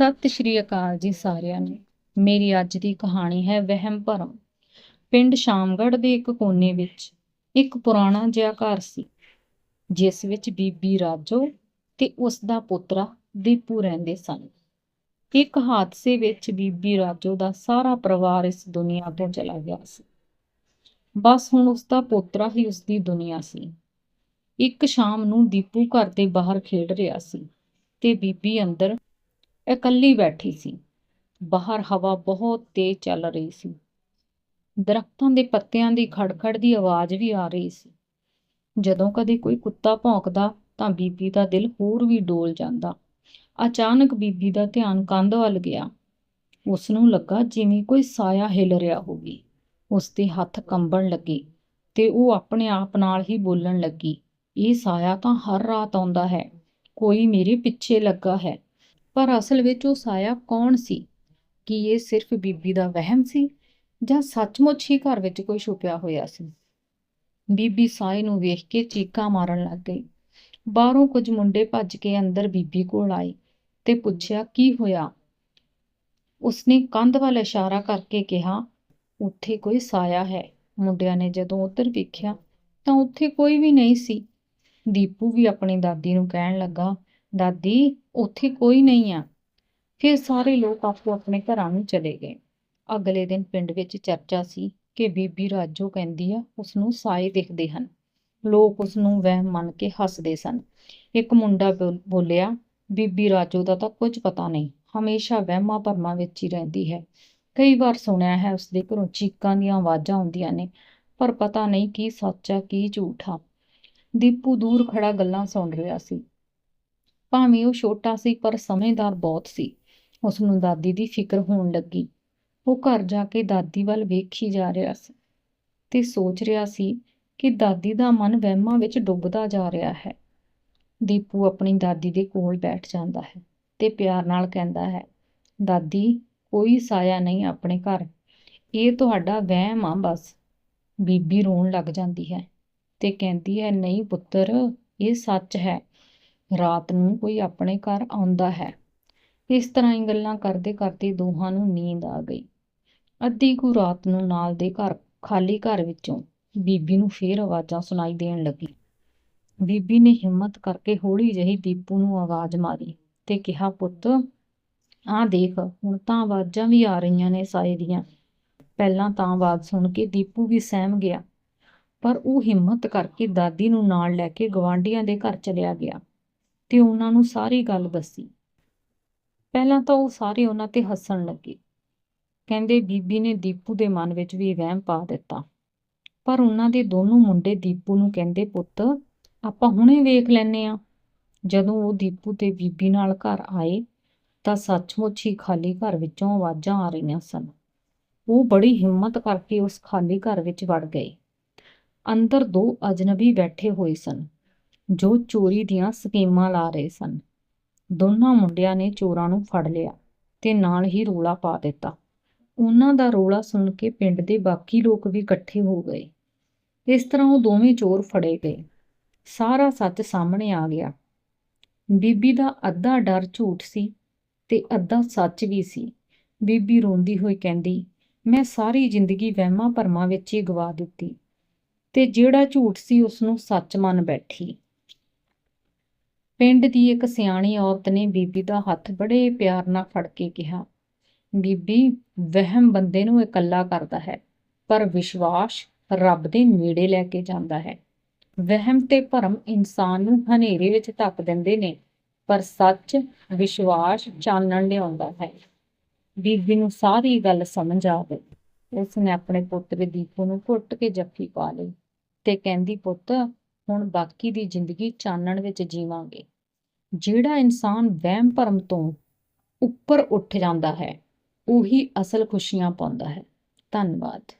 ਸਤਿ ਸ਼੍ਰੀ ਅਕਾਲ ਜੀ ਸਾਰਿਆਂ ਨੂੰ। ਮੇਰੀ ਅੱਜ ਦੀ ਕਹਾਣੀ ਹੈ ਵਹਿਮ ਭਰਮ। ਪਿੰਡ ਸ਼ਾਮਗੜ੍ਹ ਦੇ ਇੱਕ ਕੋਨੇ ਵਿੱਚ ਇੱਕ ਪੁਰਾਣਾ ਜਿਹਾ ਘਰ ਸੀ, ਜਿਸ ਵਿੱਚ ਬੀਬੀ ਰਾਜੋ ਤੇ ਉਸ ਦਾ ਪੁੱਤਰਾ ਦੀਪੂ ਰਹਿੰਦੇ ਸਨ। ਇੱਕ ਹਾਦਸੇ ਵਿੱਚ ਬੀਬੀ ਰਾਜੋ ਦਾ ਸਾਰਾ ਪਰਿਵਾਰ ਇਸ ਦੁਨੀਆ ਤੋਂ ਚਲਾ ਗਿਆ ਸੀ। ਬਸ ਹੁਣ ਉਸ ਦਾ ਪੋਤਰਾ ਹੀ ਉਸ ਦੀ ਦੁਨੀਆ ਸੀ। ਇੱਕ ਸ਼ਾਮ ਨੂੰ ਦੀਪੂ ਘਰ ਦੇ ਬਾਹਰ ਖੇਡ ਰਿਹਾ ਸੀ ਤੇ ਬੀਬੀ ਅੰਦਰ ਇਕੱਲੀ ਬੈਠੀ ਸੀ। ਬਾਹਰ ਹਵਾ ਬਹੁਤ ਤੇਜ਼ ਚੱਲ ਰਹੀ ਸੀ। ਦਰਖਤਾਂ ਦੇ ਪੱਤਿਆਂ ਦੀ ਖੜਖੜ ਦੀ ਆਵਾਜ਼ ਵੀ ਆ ਰਹੀ ਸੀ। ਜਦੋਂ ਕਦੇ ਕੋਈ ਕੁੱਤਾ ਭੌਂਕਦਾ ਤਾਂ ਬੀਬੀ ਦਾ ਦਿਲ ਹੋਰ ਵੀ ਡੋਲ ਜਾਂਦਾ। ਅਚਾਨਕ ਬੀਬੀ ਦਾ ਧਿਆਨ ਕੰਧ ਵੱਲ ਗਿਆ। ਉਸ ਨੂੰ ਲੱਗਾ ਜਿਵੇਂ ਕੋਈ ਸਾਇਆ ਹਿਲ ਰਿਹਾ ਹੋਵੇ। ਉਸ ਦੇ ਹੱਥ ਕੰਬਣ ਲੱਗੇ ਤੇ ਉਹ ਆਪਣੇ ਆਪ ਨਾਲ ਹੀ ਬੋਲਣ ਲੱਗੀ, ਇਹ ਸਾਇਆ ਤਾਂ ਹਰ ਰਾਤ ਆਉਂਦਾ ਹੈ। ਕੋਈ ਮੇਰੇ ਪਿੱਛੇ ਲੱਗਾ ਹੈ। ਪਰ ਅਸਲ ਵਿੱਚ ਉਹ ਸਾਇਆ ਕੌਣ ਸੀ? ਕੀ ਇਹ ਸਿਰਫ ਬੀਬੀ ਦਾ ਵਹਿਮ ਸੀ ਜਾਂ ਸੱਚਮੁੱਚ ਹੀ ਘਰ ਵਿੱਚ ਕੋਈ ਛੁਪਿਆ ਹੋਇਆ ਸੀ? ਬੀਬੀ ਸਾਏ ਨੂੰ ਵੇਖ ਕੇ ਚੀਕਾਂ ਮਾਰਨ ਲੱਗ ਗਈ। ਬਾਹਰੋਂ ਕੁਝ ਮੁੰਡੇ ਭੱਜ ਕੇ ਅੰਦਰ ਬੀਬੀ ਕੋਲ ਆਏ ਤੇ ਪੁੱਛਿਆ, ਕੀ ਹੋਇਆ? ਉਸਨੇ ਕੰਧ ਵੱਲ ਇਸ਼ਾਰਾ ਕਰਕੇ ਕਿਹਾ, ਉੱਥੇ ਕੋਈ ਸਾਇਆ ਹੈ। ਮੁੰਡਿਆਂ ਨੇ ਜਦੋਂ ਉੱਧਰ ਵੇਖਿਆ ਤਾਂ ਉੱਥੇ ਕੋਈ ਵੀ ਨਹੀਂ ਸੀ। ਦੀਪੂ ਵੀ ਆਪਣੀ ਦਾਦੀ ਨੂੰ ਕਹਿਣ ਲੱਗਾ ਦਾਦੀ, ਉੱਥੇ ਕੋਈ ਨਹੀਂ ਆ। ਫਿਰ ਸਾਰੇ ਲੋਕ ਆਪੋ ਆਪਣੇ ਘਰਾਂ ਨੂੰ ਚਲੇ ਗਏ। ਅਗਲੇ ਦਿਨ ਪਿੰਡ ਵਿੱਚ ਚਰਚਾ ਸੀ ਕਿ ਬੀਬੀ ਰਾਜੋ ਕਹਿੰਦੀ ਆ ਉਸ ਨੂੰ ਸਾਏ ਦਿਖਦੇ ਹਨ। ਲੋਕ ਉਸ ਨੂੰ ਵਹਿਮ ਮੰਨ ਕੇ ਹੱਸਦੇ ਸਨ। ਇੱਕ ਮੁੰਡਾ ਬੋਲ- ਬੋਲਿਆ, ਬੀਬੀ ਰਾਜੋ ਦਾ ਤਾਂ ਕੁਝ ਪਤਾ ਨਹੀਂ, ਹਮੇਸ਼ਾ ਵਹਿਮਾਂ ਭਰਮਾਂ ਵਿੱਚ ਹੀ ਰਹਿੰਦੀ ਹੈ। ਕਈ ਵਾਰ ਸੁਣਿਆ ਹੈ ਉਸ ਦੇ ਘਰੋਂ ਚੀਕਾਂ ਦੀਆਂ ਆਵਾਜ਼ਾਂ ਆਉਂਦੀਆਂ ਨੇ, ਪਰ ਪਤਾ ਨਹੀਂ ਕੀ ਸੱਚ ਆ, ਕੀ ਝੂਠ ਆ। ਦੀਪੂ ਦੂਰ ਖੜਾ ਗੱਲਾਂ ਸੁਣ ਰਿਹਾ ਸੀ। ਭਾਵੇਂ ਉਹ ਛੋਟਾ ਸੀ, ਪਰ ਸਮਝਦਾਰ ਬਹੁਤ ਸੀ। ਉਸ ਨੂੰ ਦਾਦੀ ਦੀ ਫਿਕਰ ਹੋਣ ਲੱਗੀ। ਉਹ ਘਰ ਜਾ ਕੇ ਦਾਦੀ ਵੱਲ ਵੇਖੀ ਜਾ ਰਿਹਾ ਸੀ ਤੇ ਸੋਚ ਰਿਹਾ ਸੀ ਕਿ ਦਾਦੀ ਦਾ ਮਨ ਵਹਿਮਾਂ ਵਿੱਚ ਡੁੱਬਦਾ ਜਾ ਰਿਹਾ ਹੈ। ਦੀਪੂ ਆਪਣੀ ਦਾਦੀ ਦੇ ਕੋਲ ਬੈਠ ਜਾਂਦਾ ਹੈ ਤੇ ਪਿਆਰ ਨਾਲ ਕਹਿੰਦਾ ਹੈ, ਦਾਦੀ, ਕੋਈ ਸਾਇਆ ਨਹੀਂ ਆਪਣੇ ਘਰ। ਇਹ ਤੁਹਾਡਾ ਵਹਿਮ ਆ ਬਸ। ਬੀਬੀ ਰੋਣ ਲੱਗ ਜਾਂਦੀ ਹੈ ਤੇ ਕਹਿੰਦੀ ਹੈ, ਨਹੀਂ ਪੁੱਤਰ, ਇਹ ਸੱਚ ਹੈ। ਰਾਤ ਨੂੰ ਕੋਈ ਆਪਣੇ ਘਰ ਆਉਂਦਾ ਹੈ। ਇਸ ਤਰ੍ਹਾਂ ਹੀ ਗੱਲਾਂ ਕਰਦੇ ਕਰਦੇ ਦੋਹਾਂ ਨੂੰ ਨੀਂਦ ਆ ਗਈ। ਅੱਧੀ ਕੁ ਰਾਤ ਨੂੰ ਨਾਲ ਦੇ ਘਰ, ਖਾਲੀ ਘਰ ਵਿੱਚੋਂ ਬੀਬੀ ਨੂੰ ਫੇਰ ਆਵਾਜ਼ਾਂ ਸੁਣਾਈ ਦੇਣ ਲੱਗੀ। ਬੀਬੀ ਨੇ ਹਿੰਮਤ ਕਰਕੇ ਹੌਲੀ ਜਿਹੀ ਦੀਪੂ ਨੂੰ ਆਵਾਜ਼ ਮਾਰੀ ਤੇ ਕਿਹਾ, ਪੁੱਤ, ਆਹ ਦੇਖ, ਹੁਣ ਤਾਂ ਆਵਾਜ਼ਾਂ ਵੀ ਆ ਰਹੀਆਂ ਨੇ ਸਾਏ ਦੀਆਂ। ਪਹਿਲਾਂ ਤਾਂ ਆਵਾਜ਼ ਸੁਣ ਕੇ ਦੀਪੂ ਵੀ ਸਹਿਮ ਗਿਆ, ਪਰ ਉਹ ਹਿੰਮਤ ਕਰਕੇ ਦਾਦੀ ਨੂੰ ਨਾਲ ਲੈ ਕੇ ਗਵਾਂਢੀਆਂ ਦੇ ਘਰ ਚਲਿਆ ਗਿਆ। ਤੇ ਉਹਨਾਂ ਨੂੰ ਸਾਰੀ ਗੱਲ ਦੱਸੀ। ਪਹਿਲਾਂ ਤਾਂ ਉਹ ਸਾਰੇ ਉਹਨਾਂ ਤੇ ਹੱਸਣ ਲੱਗੇ। ਕਹਿੰਦੇ, ਬੀਬੀ ਨੇ ਦੀਪੂ ਦੇ ਮਨ ਵਿੱਚ ਵੀ ਵਹਿਮ ਪਾ ਦਿੱਤਾ। ਪਰ ਉਹਨਾਂ ਦੇ ਦੋਨੋਂ ਮੁੰਡੇ ਦੀਪੂ ਨੂੰ ਕਹਿੰਦੇ, ਪੁੱਤ, ਆਪਾਂ ਹੁਣੇ ਵੇਖ ਲੈਨੇ ਆ ਜਦੋਂ ਉਹ ਦੀਪੂ ਤੇ ਬੀਬੀ ਨਾਲ ਘਰ ਆਏ, ਤਾਂ ਸੱਚਮੁੱਚ ਹੀ ਖਾਲੀ ਘਰ ਵਿੱਚੋਂ ਆਵਾਜ਼ਾਂ ਆ ਰਹੀਆਂ ਸਨ। ਉਹ ਬੜੀ ਹਿੰਮਤ ਕਰਕੇ ਉਸ ਖਾਲੀ ਘਰ ਵਿੱਚ ਵੜ ਗਏ। ਅੰਦਰ ਦੋ ਅਜਨਬੀ ਬੈਠੇ ਹੋਏ ਸਨ। ਜੋ ਚੋਰੀ ਦੀਆਂ ਸਕੀਮਾਂ ਲਾ ਰਹੇ ਸਨ। ਦੋਨਾਂ ਮੁੰਡਿਆਂ ਨੇ ਚੋਰਾਂ ਨੂੰ ਫੜ ਲਿਆ ਤੇ ਨਾਲ ਹੀ ਰੋਲਾ ਪਾ ਦਿੱਤਾ। ਉਹਨਾਂ ਦਾ ਰੋਲਾ ਸੁਣ ਕੇ ਪਿੰਡ ਦੇ ਬਾਕੀ ਲੋਕ ਵੀ ਇਕੱਠੇ ਹੋ ਗਏ। ਇਸ ਤਰ੍ਹਾਂ ਉਹ ਦੋਵੇਂ ਚੋਰ ਫੜੇ ਗਏ। ਸਾਰਾ ਸੱਚ ਸਾਹਮਣੇ ਆ ਗਿਆ। ਬੀਬੀ ਦਾ ਅੱਧਾ ਡਰ ਝੂਠ ਸੀ ਤੇ ਅੱਧਾ ਸੱਚ ਵੀ ਸੀ। ਬੀਬੀ ਰੋਂਦੀ ਹੋਈ ਕਹਿੰਦੀ, ਮੈਂ ਸਾਰੀ ਜ਼ਿੰਦਗੀ ਵਹਿਮਾਂ ਭਰਮਾਂ ਵਿੱਚ ਹੀ ਗਵਾ ਦਿੱਤੀ ਤੇ ਜਿਹੜਾ ਝੂਠ ਸੀ ਉਸ ਨੂੰ ਸੱਚ ਮੰਨ ਬੈਠੀ। ਪਿੰਡ ਦੀ ਇੱਕ ਸਿਆਣੀ ਔਰਤ ਨੇ ਬੀਬੀ ਦਾ ਹੱਥ ਬੜੇ ਪਿਆਰ ਨਾਲ ਫੜ ਕੇ ਕਿਹਾ, ਬੀਬੀ, ਵਹਿਮ ਬੰਦੇ ਨੂੰ ਇਕੱਲਾ ਕਰਦਾ ਹੈ, ਪਰ ਵਿਸ਼ਵਾਸ ਰੱਬ ਦੇ ਨੇੜੇ ਲੈ ਕੇ ਜਾਂਦਾ ਹੈ। ਵਹਿਮ ਤੇ ਭਰਮ ਇਨਸਾਨ ਨੂੰ ਹਨੇਰੇ ਵਿੱਚ ਧੱਕ ਦਿੰਦੇ ਨੇ, ਪਰ ਸੱਚ ਵਿਸ਼ਵਾਸ ਚਾਨਣ ਲਿਆਉਂਦਾ ਹੈ। ਬੀਬੀ ਨੂੰ ਸਾਰੀ ਗੱਲ ਸਮਝ ਆ ਗਈ। ਉਸ ਨੇ ਆਪਣੇ ਪੁੱਤਰ ਦੀਪੂ ਨੂੰ ਘੁੱਟ ਕੇ ਜੱਫੀ ਪਾ ਲਈ ਤੇ ਕਹਿੰਦੀ, ਪੁੱਤ ਹੁਣ ਬਾਕੀ ਦੀ ਜ਼ਿੰਦਗੀ ਚਾਨਣ ਵਿੱਚ ਜੀਵਾਂਗੇ। ਜਿਹੜਾ ਇਨਸਾਨ ਵਹਿਮ ਭਰਮ ਤੋਂ ਉੱਪਰ ਉੱਠ ਜਾਂਦਾ ਹੈ, ਉਹੀ ਅਸਲ ਖੁਸ਼ੀਆਂ ਪਾਉਂਦਾ ਹੈ। ਧੰਨਵਾਦ।